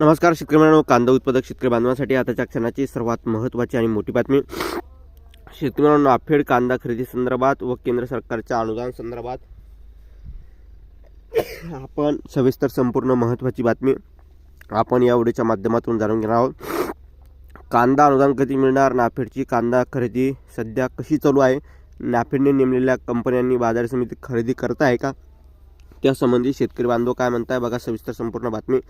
नमस्कार शेतकरी मित्रांनो. कांदा उत्पादक शेतकरी बांधवांसाठी आताच्या क्षणाची सर्वात महत्त्वाची आणि मोठी बातमी. शेतकरी मित्रांनो नाफेड कांदा खरेदी संदर्भात व केंद्र सरकारच्या अनुदान संदर्भात आपण सविस्तर संपूर्ण महत्त्वाची बातमी आपण या व्हिडिओच्या माध्यमातून जाणून घेणार आहोत. कांदा अनुदान कधी मिळणार? नाफेडची कांदा खरेदी सध्या कशी चालू आहे? नाफेडने नेमलेल्या कंपन्यांनी बाजार समितीत खरेदी करत आहे का? त्यासंबंधी शेतकरी बांधव काय म्हणताय? बघा सविस्तर संपूर्ण बातमी.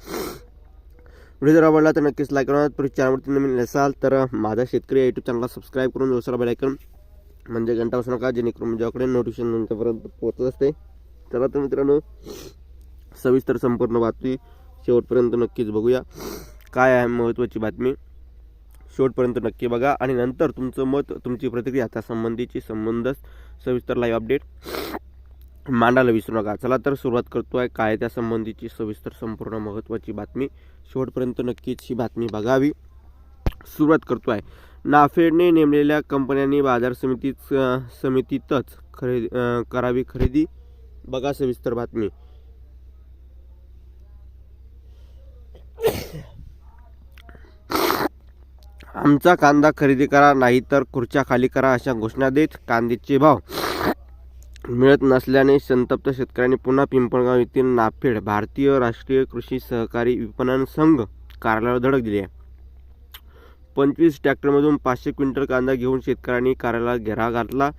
व्हिडिओ जर आवडला तर नक्कीच लाईक करा. परत चॅनलवरती नवीन असाल तर माझा शेतकरी या यूट्यूब चॅनलला सबस्क्राईब करून दुसरा बेलायकन म्हणजे घंटा बसू नका जेणेकरून म्हणजे माझ्याकडे नोटिफिकेशन तुमच्यापर्यंत पोहोचत असते. चला तर मित्रांनो सविस्तर संपूर्ण बातमी शेवटपर्यंत नक्कीच बघूया. काय आहे महत्त्वाची बातमी? शेवटपर्यंत नक्की बघा. आणि नंतर तुमचं मत तुमची प्रतिक्रिया त्यासंबंधीची संबंध सविस्तर लाईव्ह अपडेट मांडायला विसरू नका. चला तर सुरुवात करतो आहे काय त्यासंबंधीची सविस्तर संपूर्ण महत्त्वाची बातमी. शेवटपर्यंत नक्कीच ही बातमी बघावी. सुरुवात करतो आहे नाफेडने नेमलेल्या कंपन्यांनी बाजार समितीत समितीतच खरेदी करावी खरेदी. बघा सविस्तर बातमी. आमचा कांदा खरेदी करा नाही तर खुर्च्या खाली करा अशा घोषणा देत कांद्याचे भाव. मिळत नसल्याने संतप्त शेतकऱ्यांनी पुन्हा पिंपळगाव येथील नाफेड भारतीय राष्ट्रीय कृषी सहकारी विपणन संघ कार्यालयावर धडक दिली आहे. पंचवीस ट्रॅक्टरमधून पाचशे क्विंटल कांदा घेऊन शेतकऱ्यांनी कार्यालयात घेरा घातला.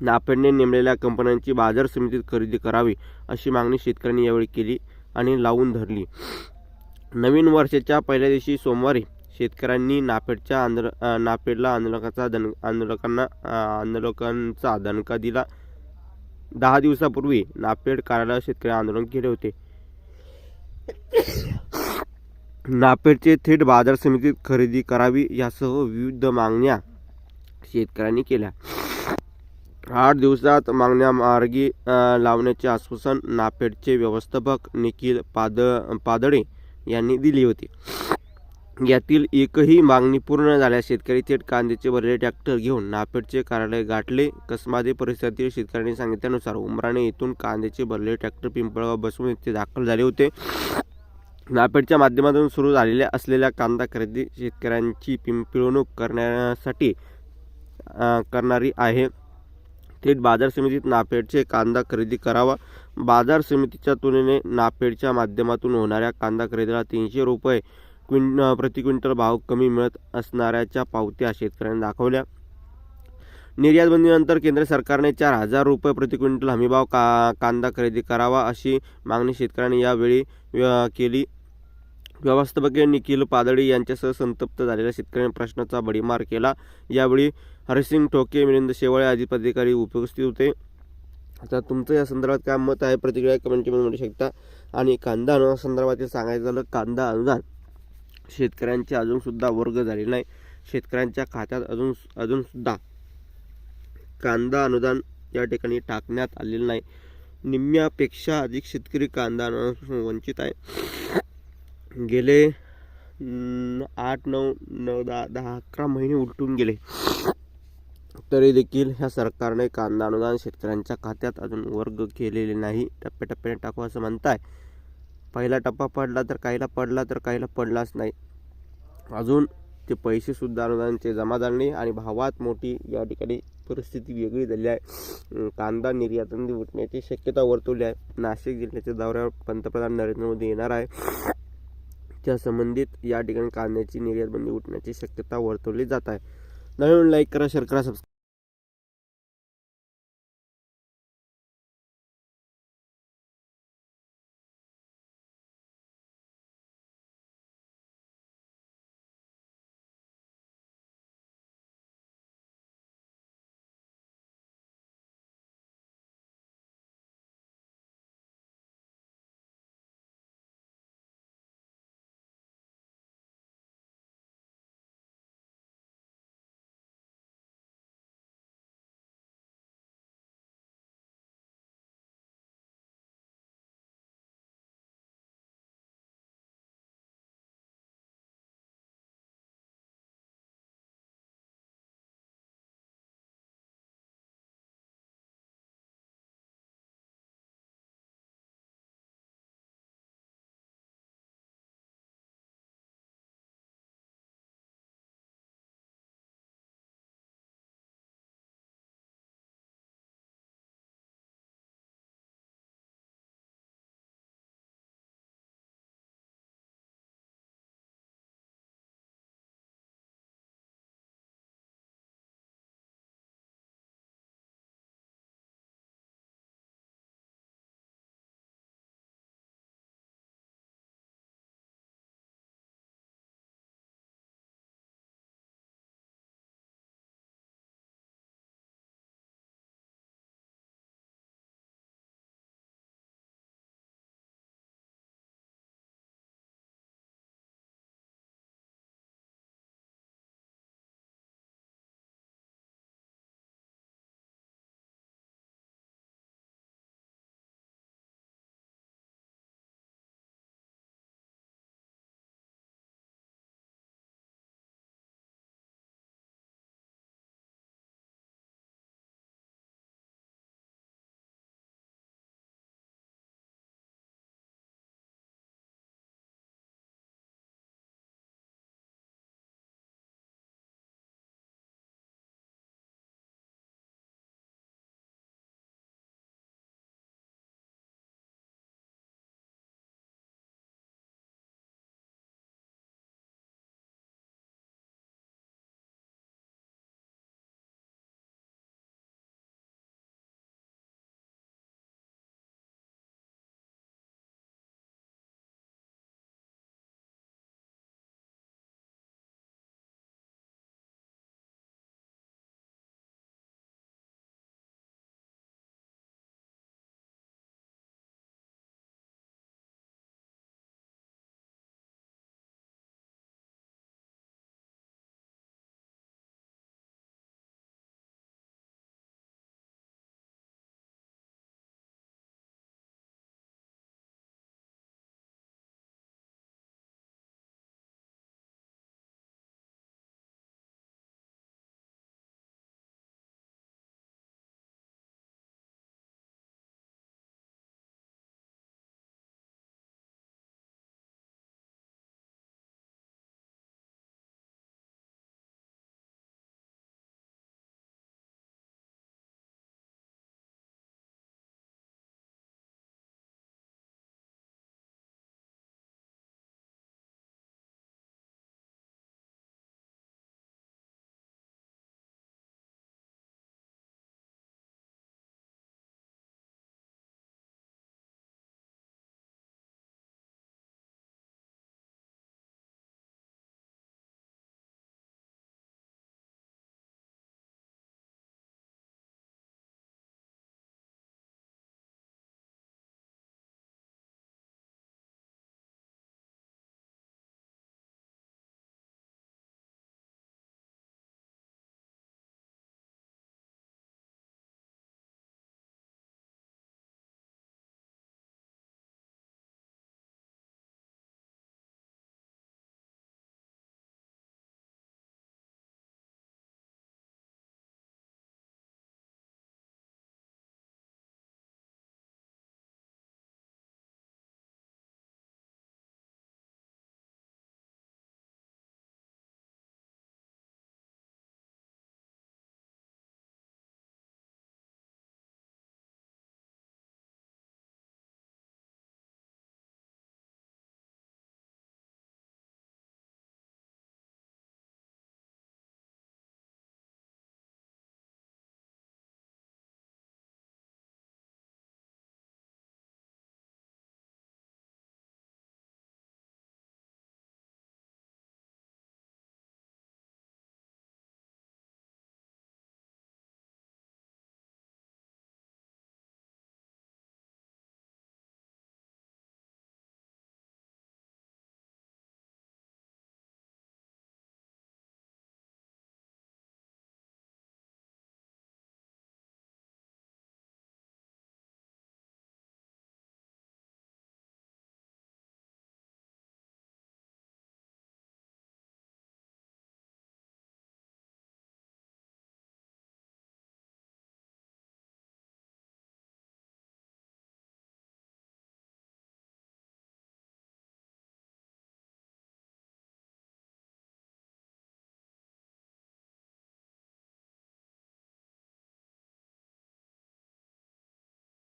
नाफेडने नेमलेल्या कंपन्यांची बाजार समितीत खरेदी करावी अशी मागणी शेतकऱ्यांनी यावेळी केली आणि लावून धरली. नवीन वर्षाच्या पहिल्या दिवशी सोमवारी शेतकऱ्यांनी नाफेडच्या आंदोल नाफेडला आंदोलकाचा दन आंदोलकांना आंदोलकांचा दणका दिला. दहा दिवसापूर्वी नाफेड कार्यालयात शेतकरी आंदोलन केले होते. नाफेडचे थेट बाजार समितीत खरेदी करावी यासह विविध मागण्या शेतकऱ्यांनी केल्या. आठ दिवसात मागण्या मार्गी लावण्याचे आश्वासन नाफेडचे व्यवस्थापक निखिल पाद पादळे यांनी दिली होती. यातील एकही मागणी पूर्ण झाल्यास शेतकरी थेट कांद्याचे भरलेले ट्रॅक्टर घेऊन नाफेडचे कार्यालय गाठले. कसमादे परिसरातील शेतकऱ्यांनी सांगितल्यानुसार उमराने येथून कांद्याचे भरलेले ट्रॅक्टर पिंपळगाव बसवून येथे दाखल झाले होते. नाफेडच्या माध्यमातून सुरू झालेल्या असलेल्या कांदा खरेदी शेतकऱ्यांची पिंपळवणूक करण्यासाठी करणारी आहे. थेट बाजार समितीत नाफेडचे कांदा खरेदी करावा. बाजार समितीच्या तुलनेने नाफेडच्या माध्यमातून होणाऱ्या कांदा खरेदीला तीनशे रुपये क्विं प्रति क्विंटल भाव कमी मिळत असणाऱ्याच्या पावत्या शेतकऱ्यांनी दाखवल्या. निर्यात बंदीनंतर केंद्र सरकारने चार हजार रुपये प्रति क्विंटल हमीभाव का कांदा खरेदी करावा अशी मागणी शेतकऱ्यांनी यावेळी व्य- केली. व्यवस्थापकीय निखिल पादळी यांच्यासह संतप्त झालेल्या शेतकऱ्यांनी प्रश्नाचा बडीमार केला. यावेळी हरसिंग ठोके मिलिंद शेवाळे आदी पदाधिकारी उपस्थित होते. आता तुमचं या संदर्भात काय मत आहे? प्रतिक्रिया कमेंटमध्ये म्हणू शकता. आणि कांदा अनुदान संदर्भातील सांगायचं झालं कांदा अनुदान. शेतकऱ्यांचे अजूनसुद्धा वर्ग झाले नाही. शेतकऱ्यांच्या खात्यात अजून अजूनसुद्धा कांदा अनुदान या ठिकाणी टाकण्यात आलेलं नाही. निम्म्यापेक्षा अधिक शेतकरी कांदा अनुदानापासून वंचित आहे. गेले आठ नऊ नऊ दहा दहा अकरा महिने उलटून गेले. तरी देखील ह्या सरकारने कांदा अनुदान शेतकऱ्यांच्या खात्यात अजून वर्ग केलेले नाही. टप्प्याटप्प्याने टाकू असं म्हणताय. पहिला टप्पा पडला तर काहीला पडला तर काहीला पडलाच नाही. अजून ते पैसेसुद्धा अनुदानाचे जमा झाले आणि भावात मोठी या ठिकाणी परिस्थिती वेगळी झाली आहे. कांदा निर्यातबंदी उठण्याची शक्यता वर्तवली आहे. नाशिक जिल्ह्याच्या दौऱ्यावर पंतप्रधान नरेंद्र मोदी येणार आहे. त्या संबंधित या ठिकाणी कांद्याची निर्यातबंदी उठण्याची शक्यता वर्तवली जात आहे. नवीन लाईक करा शेअर करा सबस्क्राईब